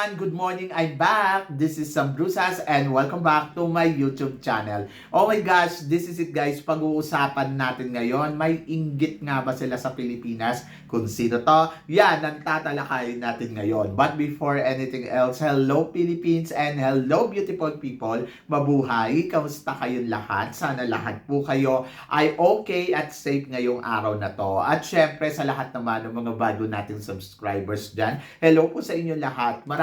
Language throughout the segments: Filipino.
Everyone! Good morning! I'm back! This is Sam Brusas and welcome back to my YouTube channel. Oh my gosh, this is it guys. Pag-uusapan natin ngayon, may inggit nga ba sila sa Pilipinas? Kung sino to? Yan, ang tatalakayin natin ngayon. But before anything else, hello Philippines and hello beautiful people. Mabuhay! Kamusta kayong lahat? Sana lahat po kayo ay okay at safe ngayong araw na to. At syempre sa lahat naman ng mga bago nating subscribers dyan, hello po sa inyo lahat.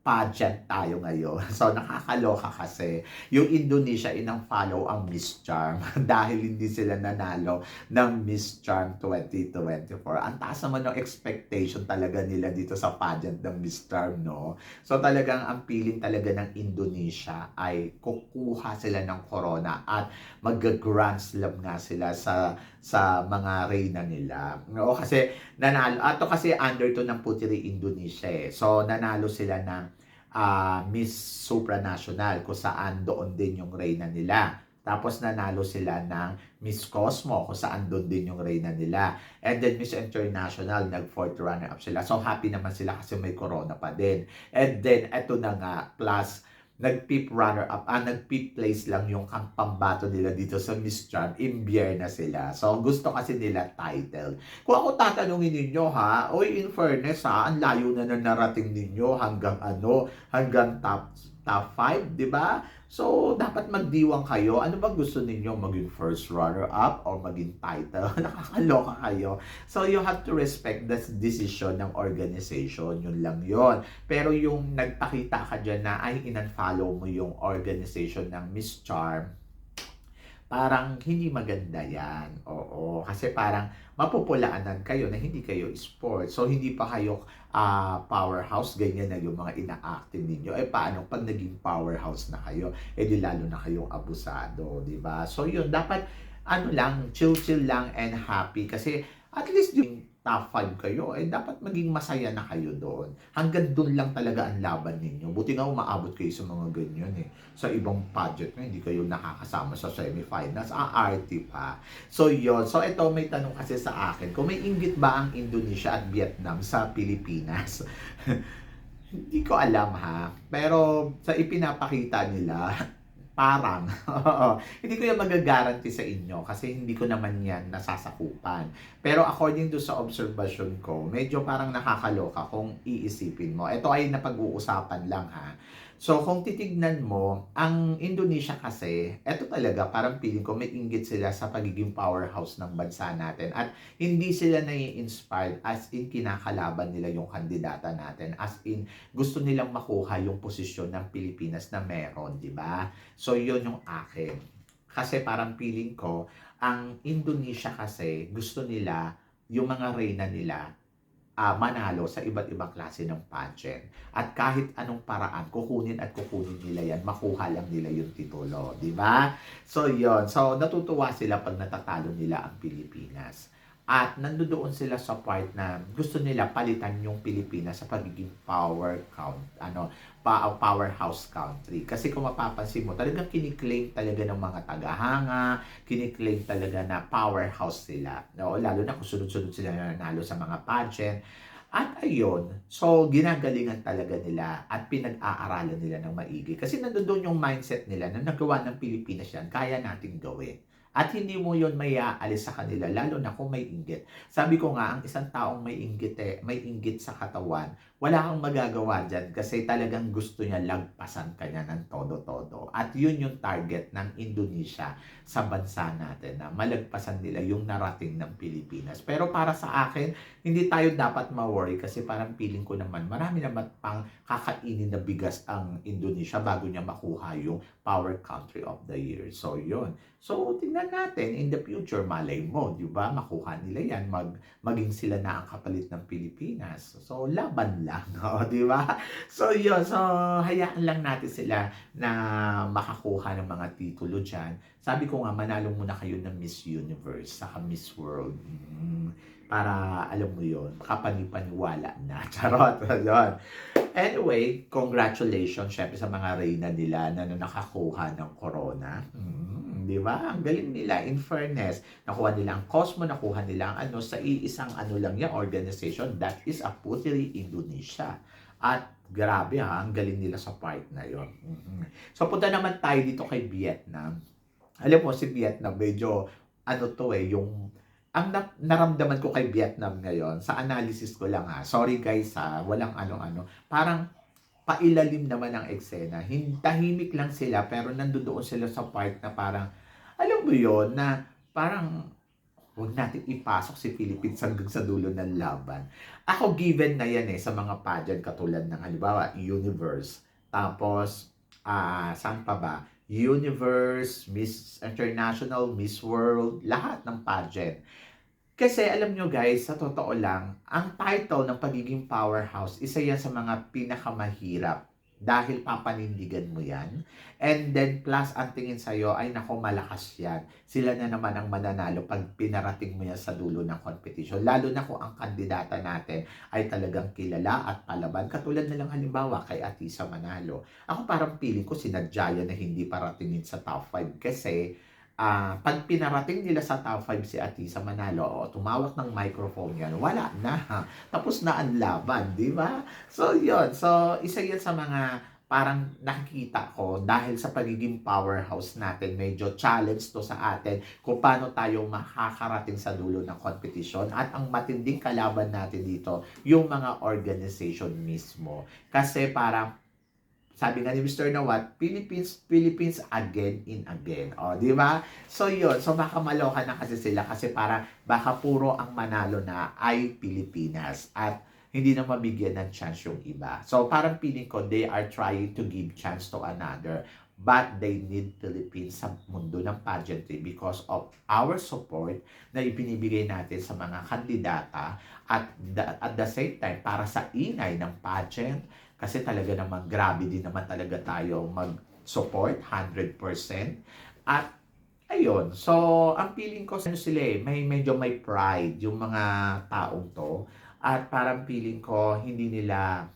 pageant tayo ngayon. So, nakakaloka kasi. Yung Indonesia, inang follow ang Miss Charm dahil hindi sila nanalo ng Miss Charm 2024. Ang taas naman ng expectation talaga nila dito sa pageant ng Miss Charm, no? So, talagang ang feeling talaga ng Indonesia ay kukuha sila ng corona at mag-grand slam nga sila sa sa mga reyna nila. Oo, kasi nanalo, ato kasi under to ng Putiri Indonesia eh. So, nanalo sila ng uh, Miss Supranational kung saan doon din yung reyna nila. Tapos nanalo sila ng Miss Cosmo kung saan doon din yung reyna nila. And then Miss International, nag-fourth runner-up sila. So happy naman sila kasi may corona pa din. And then, eto na nga, plus nag-pip runner-up, ah, nag-pip place lang yung ang pambato nila dito sa Miss Charm, imbier na sila. So, gusto kasi nila title. Kung ako tatanungin ninyo ha, oy, in fairness ha, ang layo na na narating ninyo hanggang ano, hanggang top top 5, di ba? So, dapat magdiwang kayo. Ano ba gusto ninyo? Maging first runner-up or maging title? Nakakaloka kayo. So, you have to respect the decision ng organization. Yun lang yon Pero yung nagpakita ka dyan na ay in-follow mo yung organization ng Miss Charm, parang hindi maganda yan. Oo. Kasi parang mapupulaanan kayo na hindi kayo sport. So, hindi pa kayo uh, powerhouse. Ganyan na yung mga ina-acting ninyo. Eh, paano pag naging powerhouse na kayo? Eh, di lalo na kayong abusado. di ba So, yun. Dapat, ano lang, chill-chill lang and happy. Kasi, at least yung top 5 kayo, eh dapat maging masaya na kayo doon. Hanggang doon lang talaga ang laban ninyo. Buti nga umaabot kayo sa mga ganyan eh. Sa ibang pageant na hindi kayo nakakasama sa semifinals. Ah, RT pa. So yon So ito may tanong kasi sa akin, kung may inggit ba ang Indonesia at Vietnam sa Pilipinas? hindi ko alam ha. Pero sa ipinapakita nila, Parang. hindi ko yan magagaranti sa inyo kasi hindi ko naman yan nasasakupan. Pero according to sa observation ko, medyo parang nakakaloka kung iisipin mo. Ito ay napag-uusapan lang ha. So, kung titignan mo, ang Indonesia kasi, eto talaga, parang feeling ko may inggit sila sa pagiging powerhouse ng bansa natin. At hindi sila nai-inspired as in kinakalaban nila yung kandidata natin. As in, gusto nilang makuha yung posisyon ng Pilipinas na meron, di ba? So, yun yung akin. Kasi parang feeling ko, ang Indonesia kasi, gusto nila, yung mga reyna nila, uh, manalo sa iba't ibang klase ng pageant. At kahit anong paraan, kukunin at kukunin nila yan, makuha lang nila yung titulo. Di ba? So, yon So, natutuwa sila pag natatalo nila ang Pilipinas. At nandoon sila sa part na gusto nila palitan yung Pilipinas sa pagiging power count, ano, powerhouse country. Kasi kung mapapansin mo, talagang kiniklaim talaga ng mga tagahanga, kiniklaim talaga na powerhouse sila. No? Lalo na kung sunod-sunod sila nanalo sa mga pageant. At ayun, so ginagalingan talaga nila at pinag-aaralan nila ng maigi. Kasi nandoon yung mindset nila na nagawa ng Pilipinas yan, kaya nating gawin. At hindi mo yon may aalis sa kanila, lalo na kung may inggit. Sabi ko nga, ang isang taong may inggit, eh, may inggit sa katawan, wala kang magagawa dyan kasi talagang gusto niya lagpasan ka niya ng todo-todo. At yun yung target ng Indonesia sa bansa natin na malagpasan nila yung narating ng Pilipinas. Pero para sa akin, hindi tayo dapat ma-worry kasi parang feeling ko naman marami naman pang kakainin na bigas ang Indonesia bago niya makuha yung Power Country of the Year. So yun. So tingnan natin in the future, malay mo, di ba? Makuha nila yan, mag, maging sila na ang kapalit ng Pilipinas. So laban lang, no? di ba? So yun, so hayaan lang natin sila na makakuha ng mga titulo dyan. Sabi ko nga, manalo muna kayo ng Miss Universe, saka Miss World. Mm, para alam mo yon kapanipaniwala na. Charot. Yun. Anyway, congratulations syempre sa mga reyna nila na nakakuha ng corona. Mm, di ba? Ang galing nila in fairness. Nakuha nila ang Cosmo, nakuha nila ang ano sa iisang ano lang yung organization that is a Puteri Indonesia. At grabe ha, ang galing nila sa part na yon. Mhm. So punta naman tayo dito kay Vietnam. Alam mo si Vietnam medyo ano to eh yung ang na- naramdaman ko kay Vietnam ngayon, sa analysis ko lang ha, sorry guys ha, walang ano-ano, parang pailalim naman ang eksena. Hin- Tahimik lang sila, pero nandoon sila sa part na parang, alam mo yon na parang huwag natin ipasok si Philippines hanggang sa dulo ng laban. Ako given na yan eh sa mga pageant katulad ng halimbawa Universe. Tapos, ah saan pa ba? Universe, Miss International, Miss World, lahat ng pageant. Kasi alam nyo guys, sa totoo lang, ang title ng pagiging powerhouse, isa yan sa mga pinakamahirap dahil papanindigan mo yan. And then plus ang tingin sa'yo ay nako malakas yan. Sila na naman ang mananalo pag pinarating mo yan sa dulo ng competition. Lalo na kung ang kandidata natin ay talagang kilala at palaban. Katulad na lang halimbawa kay Atisa Manalo. Ako parang feeling ko sinadya na hindi paratingin sa top 5 kasi ah pag pinarating nila sa top 5 si Atisa Manalo o tumawak ng microphone yan, wala na. Tapos na ang laban, di ba? So, yun. So, isa yan sa mga parang nakikita ko dahil sa pagiging powerhouse natin, medyo challenge to sa atin kung paano tayo makakarating sa dulo ng competition at ang matinding kalaban natin dito, yung mga organization mismo. Kasi parang sabi nga ni Mr. Nawat, Philippines, Philippines again in again. O, di ba? So, yun. So, baka maloka na kasi sila kasi para baka puro ang manalo na ay Pilipinas. At hindi na mabigyan ng chance yung iba. So, parang feeling ko, they are trying to give chance to another. But they need Philippines sa mundo ng pageantry because of our support na ibinibigay natin sa mga kandidata at the, at the same time, para sa ingay ng pageant, kasi talaga naman, grabe din naman talaga tayo mag-support 100%. At ayun, so ang feeling ko ano sila eh, may medyo may pride yung mga taong to. At parang feeling ko hindi nila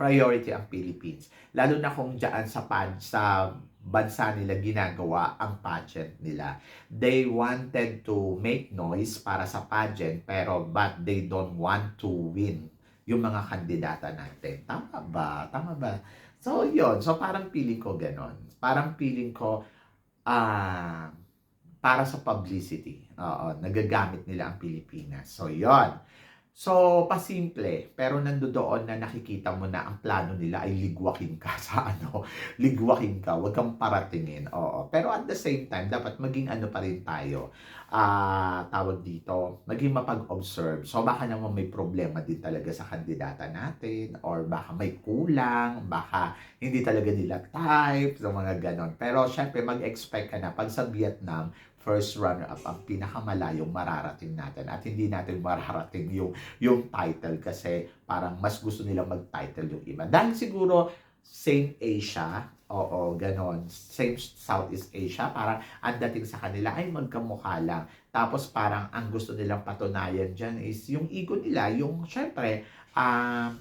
priority ang Philippines. Lalo na kung diyan sa pad sa bansa nila ginagawa ang pageant nila. They wanted to make noise para sa pageant pero but they don't want to win yung mga kandidata natin. Tama ba? Tama ba? So, yun. So, parang feeling ko ganon. Parang feeling ko, ah, para sa publicity. Oo, nagagamit nila ang Pilipinas. So, yon So, pasimple, pero nandoon na nakikita mo na ang plano nila ay ligwakin ka sa ano, ligwakin ka, huwag kang paratingin. Oo. Pero at the same time, dapat maging ano pa rin tayo, ah tawag dito, maging mapag-observe. So, baka naman may problema din talaga sa kandidata natin, or baka may kulang, baka hindi talaga nila type, so mga ganon. Pero, syempre, mag-expect ka na, pag sa Vietnam, first runner-up ang pinakamalayong mararating natin at hindi natin mararating yung yung title kasi parang mas gusto nilang mag-title yung iba. Dahil siguro same Asia, oo, ganon, same Southeast Asia, parang ang dating sa kanila ay magkamukha lang. Tapos parang ang gusto nilang patunayan dyan is yung ego nila, yung syempre, ah,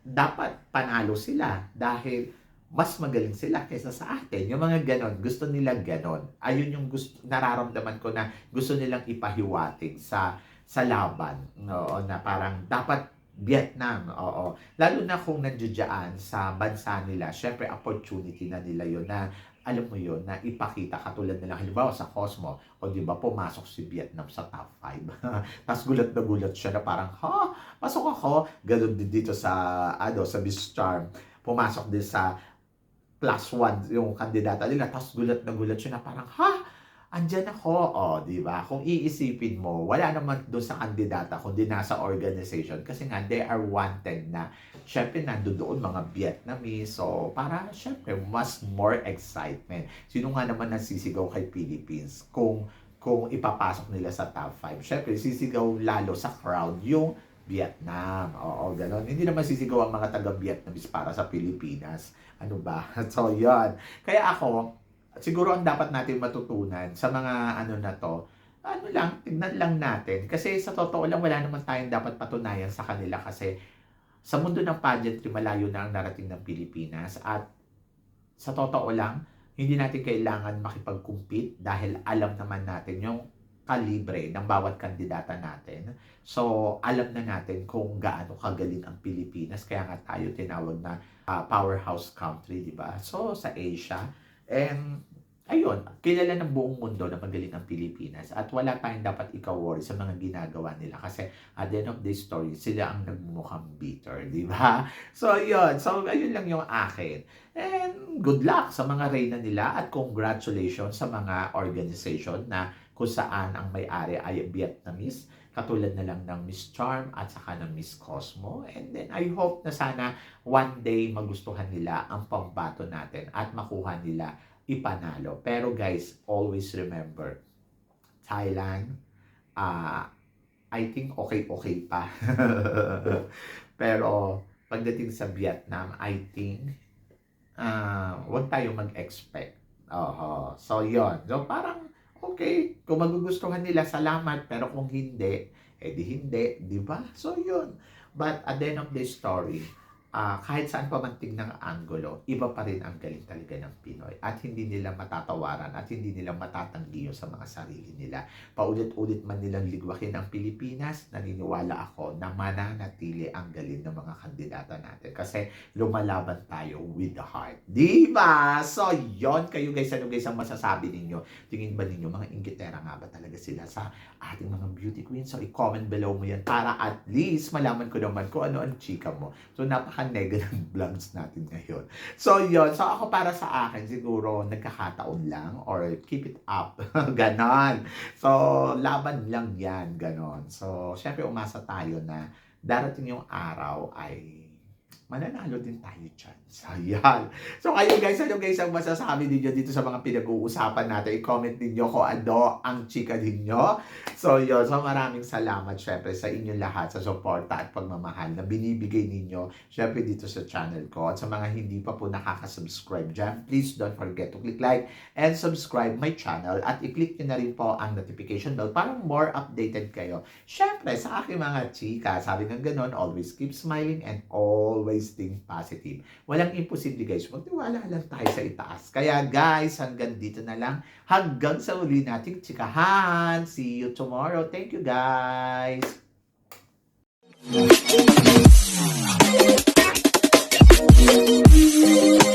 dapat panalo sila dahil mas magaling sila kaysa sa atin. Yung mga ganon, gusto nila ganon. Ayun yung gusto, nararamdaman ko na gusto nilang ipahiwatig sa sa laban. Oo, na parang dapat Vietnam, oo. Lalo na kung nandiyan sa bansa nila, syempre opportunity na nila yon na alam mo yon na ipakita katulad nila halimbawa sa Cosmo o di ba pumasok si Vietnam sa top 5 tapos gulat na gulat siya na parang ha pasok ako ganun din dito sa ano sa Miss Charm pumasok din sa plus one yung kandidata nila. Tapos gulat na gulat siya na parang, ha? Andyan ako. O, di ba? Kung iisipin mo, wala naman doon sa kandidata kundi nasa organization. Kasi nga, they are wanted na, syempre, nando doon mga Vietnamese. So, para, syempre, mas more excitement. Sino nga naman nasisigaw kay Philippines kung kung ipapasok nila sa top 5. Syempre, sisigaw lalo sa crowd yung Vietnam. Oo, gano'n. Hindi naman sisigaw ang mga taga-Vietnamese para sa Pilipinas. Ano ba? So, yon Kaya ako, siguro ang dapat natin matutunan sa mga ano na to, ano lang, tignan lang natin. Kasi sa totoo lang, wala naman tayong dapat patunayan sa kanila kasi sa mundo ng pageantry, malayo na ang narating ng Pilipinas at sa totoo lang, hindi natin kailangan makipag-compete dahil alam naman natin yung kalibre ng bawat kandidata natin. So, alam na natin kung gaano kagaling ang Pilipinas. Kaya nga tayo tinawag na ah, powerhouse country, di ba? So, sa Asia. And, ayun, kilala ng buong mundo na magaling ang Pilipinas. At wala tayong dapat ikaw-worry sa mga ginagawa nila. Kasi, at the end of the story, sila ang nagmumukhang bitter, di ba? So, yun. So, ayun lang yung akin. And good luck sa mga reyna nila at congratulations sa mga organization na kung saan ang may-ari ay Vietnamese, katulad na lang ng Miss Charm at saka ng Miss Cosmo. And then I hope na sana one day magustuhan nila ang pambato natin at makuha nila ipanalo. Pero guys, always remember, Thailand, ah I think okay-okay pa. Pero pagdating sa Vietnam, I think ah wag tayo mag-expect. Oho. So, yon So, parang okay, kung magugustuhan nila, salamat. Pero kung hindi, eh di hindi, di ba? So, yun. But at the end of the story, ah, kahit saan pa man tingnan ang angulo, iba pa rin ang galing talaga ng Pinoy. At hindi nila matatawaran at hindi nila matatanggi sa mga sarili nila. Paulit-ulit man nilang ligwakin ang Pilipinas, naniniwala ako na mananatili ang galing ng mga kandidata natin. Kasi lumalaban tayo with the heart. Di ba? So, yon kayo guys, ano guys ang masasabi ninyo? Tingin ba ninyo, mga inggitera nga ba talaga sila sa ating mga beauty queens? So, i-comment below mo yan para at least malaman ko naman kung ano ang chika mo. So, napaka-nega ng vlogs natin ngayon. So, yon So, ako para sa akin, siguro nagkakataon lang or keep it up. ganon. So, laban lang yan. Ganon. So, syempre umasa tayo na darating yung araw ay mananalo din tayo dyan. So, yan. So, kayo guys, ano guys ang masasabi ninyo dito sa mga pinag-uusapan natin? I-comment ninyo kung ano ang chika ninyo. So, yun. So, maraming salamat syempre sa inyong lahat sa suporta at pagmamahal na binibigay ninyo syempre dito sa channel ko. At sa mga hindi pa po nakaka-subscribe dyan, please don't forget to click like and subscribe my channel at i-click nyo na rin po ang notification bell para more updated kayo. Syempre, sa aking mga chika, sabi ng ganon, always keep smiling and always always think positive. Walang imposible guys. Magtiwala lang tayo sa itaas. Kaya guys, hanggang dito na lang. Hanggang sa uli nating tsikahan. See you tomorrow. Thank you guys. Thank you.